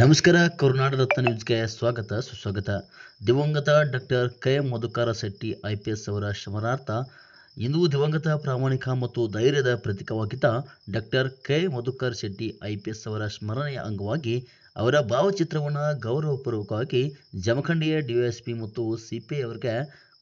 ನಮಸ್ಕಾರ, ಕರುನಾಡ ನ್ಯೂಸ್ಗೆ ಸ್ವಾಗತ, ಸುಸ್ವಾಗತ. ದಿವಂಗತ doctor K Madhukara Shetty, I P S ಅವರ ಸ್ಮರಣಾರ್ಥ ಇಂದು ದಿವಂಗತ ಪ್ರಾಮಾಣಿಕ ಮತ್ತು ಧೈರ್ಯದ ಪ್ರತೀಕವಾಗಿದ್ದ doctor K. Madhukar Shetty I P S ಅವರ ಸ್ಮರಣೆಯ ಅಂಗವಾಗಿ ಅವರ ಭಾವಚಿತ್ರವನ್ನು ಗೌರವಪೂರ್ವಕವಾಗಿ ಜಮಖಂಡಿಯ ಡಿವೈಎಸ್ಪಿ ಮತ್ತು ಸಿಪಿಐ ಅವರಿಗೆ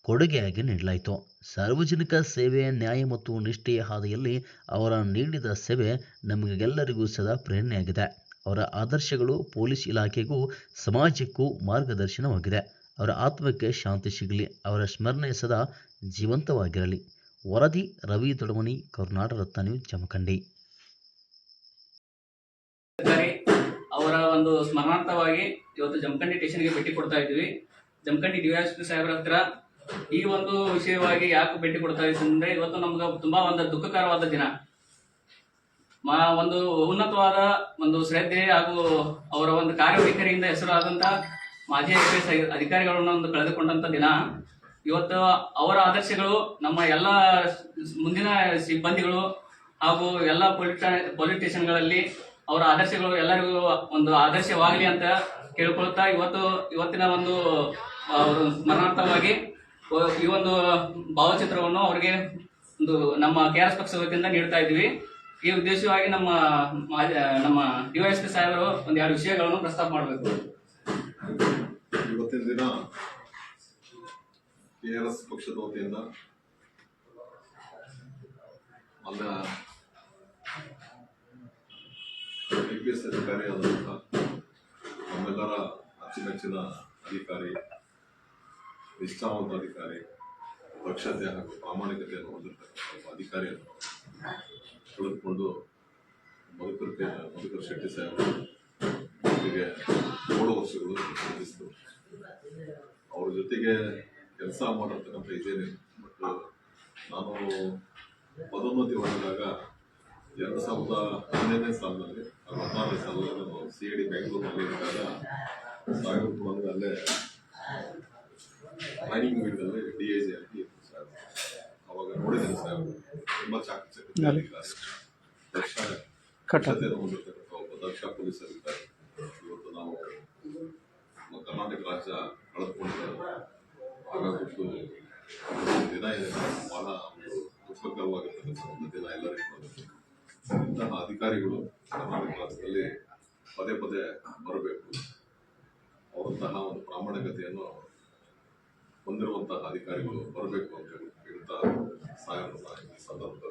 ಕೊಡುಗೆಯಾಗಿ ನೀಡಲಾಯಿತು. ಸಾರ್ವಜನಿಕ ಸೇವೆ, ನ್ಯಾಯ ಮತ್ತು ನಿಷ್ಠೆಯ ಹಾದಿಯಲ್ಲಿ ಅವರ ನೀಡಿದ ಸೇವೆ ನಮಗೆಲ್ಲರಿಗೂ ಸದಾ ಪ್ರೇರಣೆಯಾಗಿದೆ. ಅವರ ಆದರ್ಶಗಳು ಪೊಲೀಸ್ ಇಲಾಖೆಗೂ ಸಮಾಜಕ್ಕೂ ಮಾರ್ಗದರ್ಶನವಾಗಿದೆ. ಅವರ ಆತ್ಮಕ್ಕೆ ಶಾಂತಿ ಸಿಗಲಿ. ಅವರ ಸ್ಮರಣೆ ಸದಾ ಜೀವಂತವಾಗಿರಲಿ. ವರದಿ ರವಿ ದೊಡಮನಿ, ಕರುನಾಡ ರತ್ನ ನ್ಯೂಸ್, ಜಮಖಂಡಿ. ಅವರ ಒಂದು ಸ್ಮರಣಾರ್ಥವಾಗಿ ಇವತ್ತು ಜಮಖಂಡಿ ಸ್ಟೇಷನ್ಗೆ ಭೇಟಿ ಕೊಡ್ತಾ ಇದ್ವಿ. ಜಮಖಂಡಿ ಡಿವೈಎಸ್ಪಿ ಸಾಹೇಬ್ರ ಹತ್ರ ಈ ಒಂದು ವಿಷಯವಾಗಿ ಯಾಕೆ ಭೇಟಿ ಕೊಡ್ತಾ ಇದ್ದೀವಿ ಅಂದ್ರೆ ಇವತ್ತು ನಮ್ಗೆ ತುಂಬಾ ಒಂದು ದುಃಖಕರವಾದ ದಿನ. ಮಾ, ಒಂದು ಉನ್ನತವಾದ ಒಂದು ಶ್ರದ್ಧೆ ಹಾಗೂ ಅವರ ಒಂದು ಕಾರ್ಯವೈಖರಿಯಿಂದ ಹೆಸರಾದಂತಹ ಮಾಜಿ ಐ ಪಿ ಎಸ್ ಅಧಿಕಾರಿಗಳನ್ನ ಒಂದು ಕಳೆದುಕೊಂಡಂತ ದಿನ. ಇವತ್ತು ಅವರ ಆದರ್ಶಗಳು ನಮ್ಮ ಎಲ್ಲ ಮುಂದಿನ ಸಿಬ್ಬಂದಿಗಳು ಹಾಗೂ ಎಲ್ಲ ಪೊಲಿಟ ಪೊಲೀಸ್ ಸ್ಟೇಷನ್ಗಳಲ್ಲಿ ಅವರ ಆದರ್ಶಗಳು ಎಲ್ಲರಿಗೂ ಒಂದು ಆದರ್ಶವಾಗಲಿ ಅಂತ ಕೇಳ್ಕೊಳ್ತಾ ಇವತ್ತು ಇವತ್ತಿನ ಒಂದು ಸ್ಮರಣಾರ್ಥವಾಗಿ ಈ ಒಂದು ಭಾವಚಿತ್ರವನ್ನು ಅವರಿಗೆ ಒಂದು ನಮ್ಮ ಕೆ ಆರ್ ಎಸ್ ಪಕ್ಷ ವತಿಯಿಂದ ನೀಡ್ತಾ ಇದ್ದೀವಿ. ಈ ಉದ್ದೇಶವಾಗಿ ನಮ್ಮ ನಮ್ಮ ಡಿವೈಎಸ್ಪಿ ಸಾಹೇಬರು ಒಂದೆರಡು ವಿಷಯಗಳನ್ನು ಪ್ರಸ್ತಾಪ ಮಾಡಬೇಕು. ಇವತ್ತಿನ ದಿನ ಕೆ ಆರ್ ಎಸ್ ಪಕ್ಷದ ವತಿಯಿಂದ ಅಲ್ಲ ಐ ಪಿ ಎಸ್ ಅಧಿಕಾರಿ ಆದಂತಹ ನಮ್ಮೆಲ್ಲರ ಅಚ್ಚುಮೆಚ್ಚಿನ ಅಧಿಕಾರಿ, ನಿಷ್ಠಾವಂತ ಅಧಿಕಾರಿ ಪಕ್ಷತೆ ಹಾಗೂ ಪ್ರಾಮಾಣಿಕತೆಯನ್ನು ಹೊಂದಿರತಕ್ಕಂಥ ಅಧಿಕಾರಿಯನ್ನು ಕಳೆದುಕೊಂಡು ಮಧುಕರ್ ಮಧುಕರ್ ಶೆಟ್ಟಿ ಸಾಹೇಬರು ಜೊತೆಗೆ ಏಳು ವರ್ಷಗಳು ಅವರ ಅವ್ರ ಜೊತೆಗೆ ಕೆಲಸ ಮಾಡಿರ್ತಕ್ಕಂಥ ಇದ್ದೇನೆ. ಬಟ್ ನಾನು ಪದೋನ್ನತಿ ಹೊಂದಿದಾಗ ಎರಡು ಸಾವಿರದ ಹನ್ನೆರಡನೇ ಸಾಲಿನಲ್ಲಿ ಹದಿನಾರನೇ ಸಾಲಿನಲ್ಲಿ ನಾನು ಸಿ ಐ ಡಿ ಬೆಂಗಳೂರಿನಲ್ಲಿ ಇದ್ದಾಗ ಸಾಗರ ಅಲ್ಲೇ ಟ್ರೈನಿಂಗ್ ಮೀಟಲ್ಲಿ ಡಿ ಎ ಜಿ ಆಗಿ ಇತ್ತು ಸಾಹೇಬ್ ಅವಾಗ ನೋಡಿದ್ದೇನೆ ಸರ್ ತುಂಬ ಚಾಕಚಕ್ಯ ದಕ್ಷ ಹೊಂದಿರತಕ್ಕಂಥ ಒಬ್ಬ ದಕ್ಷ ಪೊಲೀಸರಿದ್ದಾರೆ. ಇವತ್ತು ನಾವು ನಮ್ಮ ಕರ್ನಾಟಕ ರಾಜ್ಯ ಕಳೆದುಕೊಂಡಿದ್ದೇವೆ. ಈ ದಿನ ದುಃಖಕರವಾಗಿರ್ತಕ್ಕಂಥ ಒಂದು ದಿನ ಎಲ್ಲರಿಗೂ ಇಂತಹ ಅಧಿಕಾರಿಗಳು ಕರ್ನಾಟಕ ರಾಜ್ಯದಲ್ಲಿ ಪದೇ ಪದೇ ಬರಬೇಕು ಅವರಂತಹ ಒಂದು ಪ್ರಾಮಾಣಿಕತೆಯನ್ನು ಹೊಂದಿರುವಂತಹ ಅಧಿಕಾರಿಗಳು ಬರಬೇಕು ಅಂತ ಹೇಳಿ ಹೇಳ್ತಾ ಈ ಸಂದರ್ಭದಲ್ಲಿ